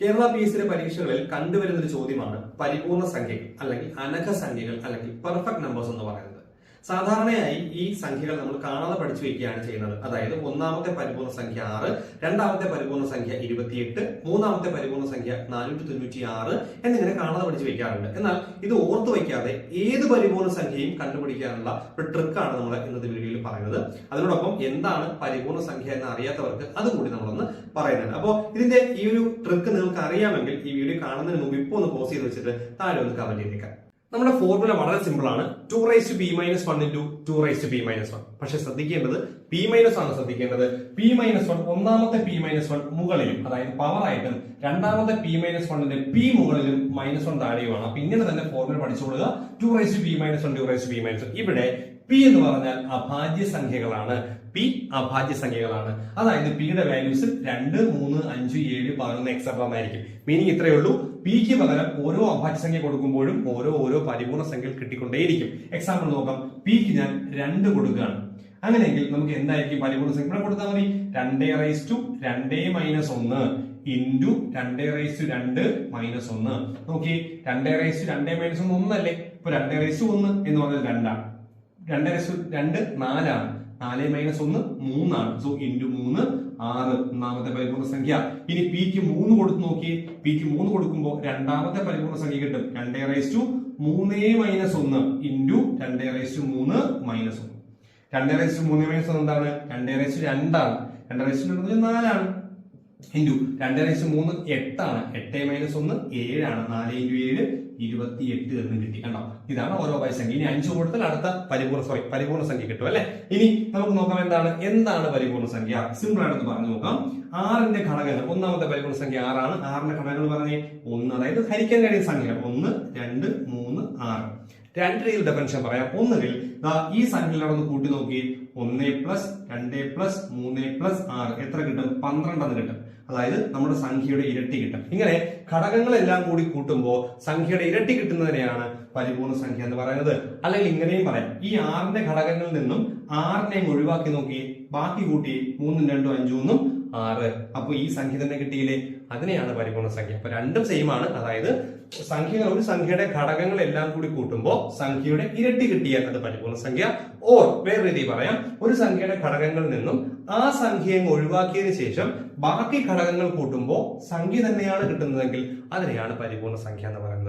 Kerala P S പരീക്ഷകളിൽ കണ്ടുവരുന്ന ഒരു ചോദ്യമാണ് പരിപൂർണ സംഖ്യകൾ അല്ലെങ്കിൽ അനഘ സംഖ്യകൾ അല്ലെങ്കിൽ പെർഫെക്റ്റ് നമ്പേഴ്സ് എന്ന് പറയുന്നത്. സാധാരണയായി ഈ സംഖ്യകൾ നമ്മൾ കാണാതെ പഠിച്ചു വയ്ക്കുകയാണ് ചെയ്യുന്നത്. അതായത് ഒന്നാമത്തെ പരിപൂർണ സംഖ്യ ആറ് രണ്ടാമത്തെ പരിപൂർണ സംഖ്യ ഇരുപത്തിയെട്ട് മൂന്നാമത്തെ പരിപൂർണ സംഖ്യ നാനൂറ്റി തൊണ്ണൂറ്റി ആറ് എന്നിങ്ങനെ കാണാതെ പഠിച്ചു വെക്കാറുണ്ട് എന്നാൽ ഇത് ഓർത്തു വയ്ക്കാതെ ഏത് പരിപൂർണ സംഖ്യയും കണ്ടുപിടിക്കാനുള്ള ഒരു ട്രിക്കാണ് നമ്മൾ ഇന്നത്തെ വീഡിയോയിൽ പറയുന്നത്. അതിനോടൊപ്പം എന്താണ് പരിപൂർണ സംഖ്യ എന്ന് അറിയാത്തവർക്ക് അതുകൂടി നമ്മളൊന്ന് പറയുന്നുണ്ട്. അപ്പോൾ ഇതിന്റെ ഈ ഒരു ട്രിക്ക് നിങ്ങൾക്ക് അറിയാമെങ്കിൽ ഈ വീഡിയോ കാണുന്നതിന് മുമ്പ് ഇപ്പോൾ ഒന്ന് പോസ് ചെയ്ത് വെച്ചിട്ട് താഴെ ഒന്ന് കമന്റ് ചെയ്തേക്കാം. നമ്മുടെ ഫോർമുല വളരെ സിമ്പിൾ ആണ്. Two raise to B minus one into two raise to B minus one പക്ഷെ ശ്രദ്ധിക്കേണ്ടത് പി മൈനസ് ആണ് ശ്രദ്ധിക്കേണ്ടത്. പി മൈനസ് വൺ ഒന്നാമത്തെ പി മൈനസ് വൺ മുകളിലും അതായത് പവർ ആയിട്ടും രണ്ടാമത്തെ പി മൈനസ് വണ്ണിന്റെ പി മുകളിലും മൈനസ് വൺ താഴെയുമാണ്. അപ്പൊ ഇങ്ങനെ തന്നെ formula പഠിച്ചുകൊള്ളുക two raise to B minus one two raise to B minus one ഇവിടെ പി എന്ന് പറഞ്ഞാൽ അഭാജ്യ സംഖ്യകളാണ്. പി അഭാജ്യ സംഖ്യകളാണ്. അതായത് പിയുടെ വാല്യൂസ് രണ്ട് മൂന്ന് അഞ്ച് ഏഴ് പതിനൊന്ന് എക്സെട്ര എന്നായിരിക്കും മീനിങ് ഇത്രയേ ഉള്ളൂ. പിക്ക് പകരം ഓരോ അഭാജ്യ സംഖ്യ കൊടുക്കുമ്പോഴും ഓരോ ഓരോ പരിപൂർണ സംഖ്യകൾ കിട്ടിക്കൊണ്ടേയിരിക്കും. എക്സാമ്പിൾ നോക്കാം. പിക്ക് ഞാൻ രണ്ട് കൊടുക്കുകയാണ്. അങ്ങനെയെങ്കിൽ നമുക്ക് എന്തായിരിക്കും പരിപൂർണ സംഖ്യ? ഇവിടെ കൊടുത്താൽ മതി. രണ്ടേ റൈസ് ടു രണ്ടേ മൈനസ് ഒന്ന് ഇന്റു രണ്ടേ റൈസ് ടു രണ്ട് മൈനസ് ഒന്ന്. നോക്കി രണ്ടേ റൈസ് ടു രണ്ടേ മൈനസ് ഒന്ന് ഒന്നല്ലേ? ഇപ്പൊ രണ്ടേ റൈസ് ടു ഒന്ന് എന്ന് പറഞ്ഞാൽ രണ്ടാണ്. രണ്ടേ റൈസ് ടു രണ്ട് നാലാണ്. നാല് മൈനസ് ഒന്ന് മൂന്നാണ്. സോ ഇന്റു മൂന്ന് ആറ് ഒന്നാമത്തെ പരിപൂർണ സംഖ്യ. ഇനി പിക്ക് മൂന്ന് കൊടുത്ത് നോക്കി പിക്ക് മൂന്ന് കൊടുക്കുമ്പോൾ രണ്ടാമത്തെ പരിപൂർണ സംഖ്യ കിട്ടും. രണ്ടേ റൈസ് ടു മൂന്നേ മൈനസ് ഒന്ന് ഇന്റു രണ്ടേ റൈസ് ടു മൂന്ന് മൈനസ് ഒന്ന്. രണ്ടേ റൈസ് ടു മൂന്ന് മൈനസ് ഒന്ന് എന്താണ്? രണ്ടേ റൈസ് ടു രണ്ടാണ്. രണ്ടേ റൈസ് ടു നാലാണ്. ഇന്റു രണ്ട് ലക്ഷം മൂന്ന് എട്ടാണ്. എട്ട് മൈനസ് ഒന്ന് ഏഴാണ്. നാല് ഇന്റു ഏഴ് ഇരുപത്തി എട്ട് എന്ന് കിട്ടി കണ്ടോ? ഇതാണ് ഓരോ പരിസംഖ്യ. സംഖ്യ ഇനി അഞ്ച് കൂടുതൽ അടുത്ത പരിപൂർണ സോറി പരിപൂർണ സംഖ്യ കിട്ടും അല്ലെ? ഇനി നമുക്ക് നോക്കാം എന്താണ്? എന്താണ് പരിപൂർണ സംഖ്യ? സിമ്പിൾ ആയിട്ട് പറഞ്ഞു നോക്കാം. ആറിന്റെ ഘടകങ്ങൾ. ഒന്നാമത്തെ പരിപൂർണ സംഖ്യ ആറാണ്. ആറിന്റെ ഘടകങ്ങൾ പറഞ്ഞേ. ഒന്ന് അതായത് ഹരിക്കാൻ കഴിയുന്ന സംഖ്യ ഒന്ന് രണ്ട് മൂന്ന് ആറ്. രണ്ട് രീതിയിൽ ഡെഫിനേഷൻ പറയാം. ഒന്നുകിൽ ഈ സംഖ്യകളോടൊന്ന് കൂട്ടി നോക്കി. ഒന്ന് പ്ലസ് രണ്ട് പ്ലസ് മൂന്ന് പ്ലസ് ആറ്. എത്ര കിട്ടും? പന്ത്രണ്ടെന്ന് കിട്ടും. അതായത് നമ്മുടെ സംഖ്യയുടെ ഇരട്ടി കിട്ടും ഇങ്ങനെ ഘടകങ്ങളെല്ലാം കൂടി കൂട്ടുമ്പോൾ സംഖ്യയുടെ ഇരട്ടി കിട്ടുന്നതിനെയാണ് പരിപൂർണ സംഖ്യ എന്ന് പറയുന്നത്. അല്ലെങ്കിൽ ഇങ്ങനെയും പറയാം. ഈ ആറിന്റെ ഘടകങ്ങളിൽ നിന്നും ആറിനെയും ഒഴിവാക്കി നോക്കി ബാക്കി കൂട്ടി മൂന്നും രണ്ടും അഞ്ചും ഒന്നും ആറ്. അപ്പൊ ഈ സംഖ്യ തന്നെ കിട്ടിയില്ലേ? അതിനെയാണ് പരിപൂർണ സംഖ്യ. അപ്പൊ രണ്ടും സെയിം ആണ്. അതായത് സംഖ്യകൾ ഒരു സംഖ്യയുടെ ഘടകങ്ങൾ എല്ലാം കൂടി കൂട്ടുമ്പോൾ സംഖ്യയുടെ ഇരട്ടി കിട്ടിയാൽ അത് പരിപൂർണ സംഖ്യ. ഓർ വേറെ രീതി പറയാം. ഒരു സംഖ്യയുടെ ഘടകങ്ങളിൽ നിന്നും ആ സംഖ്യയെ ഒഴിവാക്കിയതിന് ശേഷം ബാക്കി ഘടകങ്ങൾ കൂട്ടുമ്പോൾ സംഖ്യ തന്നെയാണ് കിട്ടുന്നതെങ്കിൽ അതിനെയാണ് പരിപൂർണ സംഖ്യ എന്ന് പറയുന്നത്.